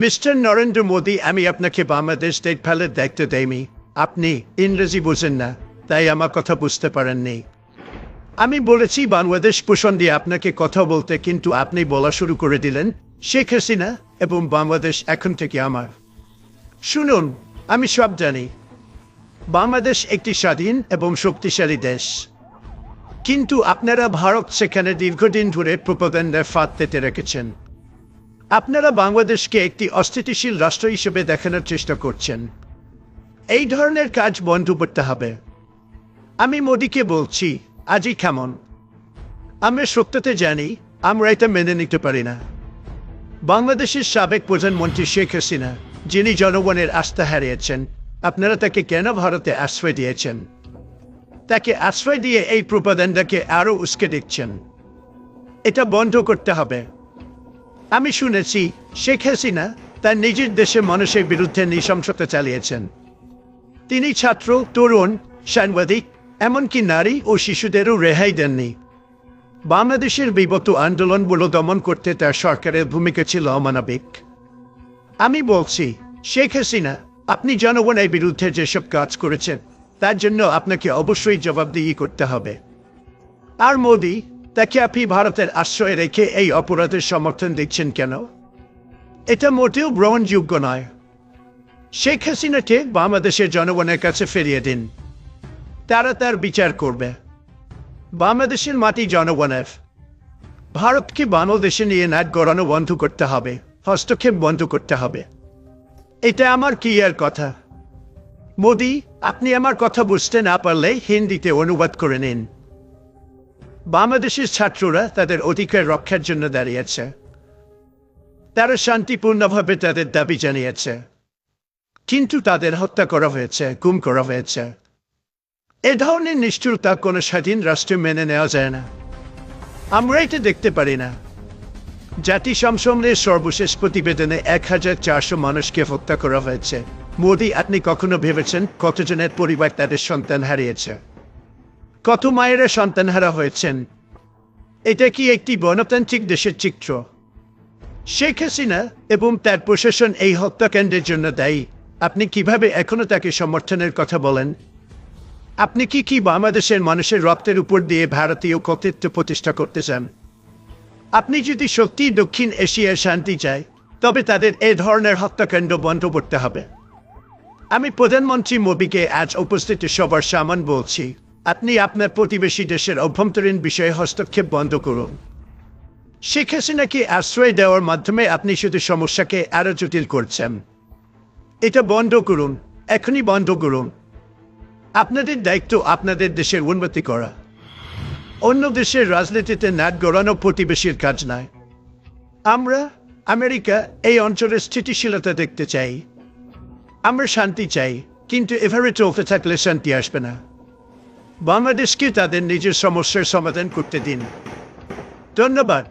Mister Narendra Modi আমি আপনাকে বাংলাদেশ দেখভালের দায়িত্ব দেয়নি আপনি ইংরেজি বোঝেন না তাই আমার কথা বুঝতে পারেননি আমি বলেছি বাংলাদেশ পোষণ দিয়ে আপনাকে কথা বলতে কিন্তু আপনি বলা শুরু করে দিলেন শেখ হাসিনা এবং বাংলাদেশ এখন থেকে আমার শুনুন আমি সব জানি বাংলাদেশ একটি স্বাধীন এবং শক্তিশালী দেশ কিন্তু আপনারা ভারত সেখানে দীর্ঘদিন ধরে প্রোপাগান্ডার ফাঁদ পেতে রেখেছেন আপনারা বাংলাদেশকে একটি অস্থিতিশীল রাষ্ট্র হিসেবে দেখানোর চেষ্টা করছেন। এই ধরনের কাজ বন্ধ করতে হবে। আমি মোদিকে বলছি, আজই কেমন আমরা সত্যতে জানি, আমরা এটা মেনে নিতে পারি না। বাংলাদেশের সাবেক প্রধানমন্ত্রী শেখ হাসিনা, যিনি জনগণের আস্থা হারিয়েছেন, আপনারা তাকে কেন ভারতে আশ্রয় দিয়েছেন? তাকে আশ্রয় দিয়ে এই প্রোপাগান্ডাকে আরও উস্কে দিচ্ছেন এটা বন্ধ করতে হবে। আমি শুনেছি শেখ হাসিনা তার নিজের দেশে মানুষের বিরুদ্ধে নৃশংসতা চালিয়েছেন। তিনি ছাত্র, তরুণ, সাংবাদিক, এমনকি নারী ও শিশুদেরও রেহাই দেননি। বাংলাদেশের বিগত আন্দোলনগুলো দমন করতে তার সরকারের ভূমিকা ছিল অমানবিক। আমি বলছি, শেখ হাসিনা, আপনি জনগণের বিরুদ্ধে যেসব কাজ করেছেন, তার জন্য আপনাকে অবশ্যই জবাবদিহি করতে হবে। আর মোদি তাকে আপনি ভারতের আশ্রয় রেখে এই অপরাধের সমর্থন দিচ্ছেন কেন? এটা মোটেও গ্রহণযোগ্য নয়। শেখ হাসিনাকে বাংলাদেশের জনগণের কাছে ফিরিয়ে দিন। তারা তার বিচার করবে। বাংলাদেশের মাটি জনগণের। ভারতকে বাংলাদেশে নিয়ে নাট গড়ানো বন্ধ করতে হবে, হস্তক্ষেপ বন্ধ করতে হবে। এটা আমার কি আর কথা। মোদি, আপনি আমার কথা বুঝতে না পারলে হিন্দিতে অনুবাদ করে নিন। বাংলাদেশের ছাত্ররা তাদের অধিকার রক্ষার জন্য দাঁড়িয়েছে। তারা শান্তিপূর্ণভাবে তাদের দাবি জানিয়েছে। কিন্তু তাদের হত্যা করা হয়েছে, গুম করা হয়েছে। এ ধরনের নিষ্ঠুরতা কোনো স্বাধীন রাষ্ট্রে মেনে নেওয়া যায় না। আমরা এটা দেখতে পারি না। জাতি জাতিসংসদের সর্বশেষ প্রতিবেদনে এক হাজার চারশো মানুষকে হত্যা করা হয়েছে। মোদি, আপনি কখনো ভেবেছেন কতজনের পরিবার তাদের সন্তান হারিয়েছে? কত মায়েরা সন্তান হারা হয়েছেন? এটা কি একটি গণতান্ত্রিক দেশের চিত্র? শেখ হাসিনা এবং তার প্রশাসন এই হত্যাকাণ্ডের জন্য দায়ী। আপনি কীভাবে এখনও তাকে সমর্থনের কথা বলেন? আপনি কি কি বাংলাদেশের মানুষের রক্তের উপর দিয়ে ভারতীয় কর্তৃত্ব প্রতিষ্ঠা করতে চান? আপনি যদি সত্যি দক্ষিণ এশিয়ার শান্তি চায়, তবে তাদের এ ধরনের হত্যাকাণ্ড বন্ধ করতে হবে। আমি প্রধানমন্ত্রী মোদীকে আজ উপস্থিত সবার সামান বলছি। আপনি আপনার প্রতিবেশী দেশের অভ্যন্তরীণ বিষয়ে হস্তক্ষেপ বন্ধ করুন। শেখ হাসিনাকে আশ্রয় দেওয়ার মাধ্যমে আপনি শুধু সমস্যাকে আরও জটিল করছেন? এটা বন্ধ করুন, এখনই বন্ধ করুন। আপনাদের দায়িত্ব আপনাদের দেশের উন্নতি করা। অন্য দেশের রাজনীতিতে নাট গড়ানো প্রতিবেশীর কাজ নয়। আমরা, আমেরিকা, এই অঞ্চলের স্থিতিশীলতা দেখতে চাই। আমরা শান্তি চাই, কিন্তু এভাবে চলতে থাকলে শান্তি আসবে না। বাংলাদেশকে তাদের নিজের সমস্যার সমাধান করতে দিন ধন্যবাদ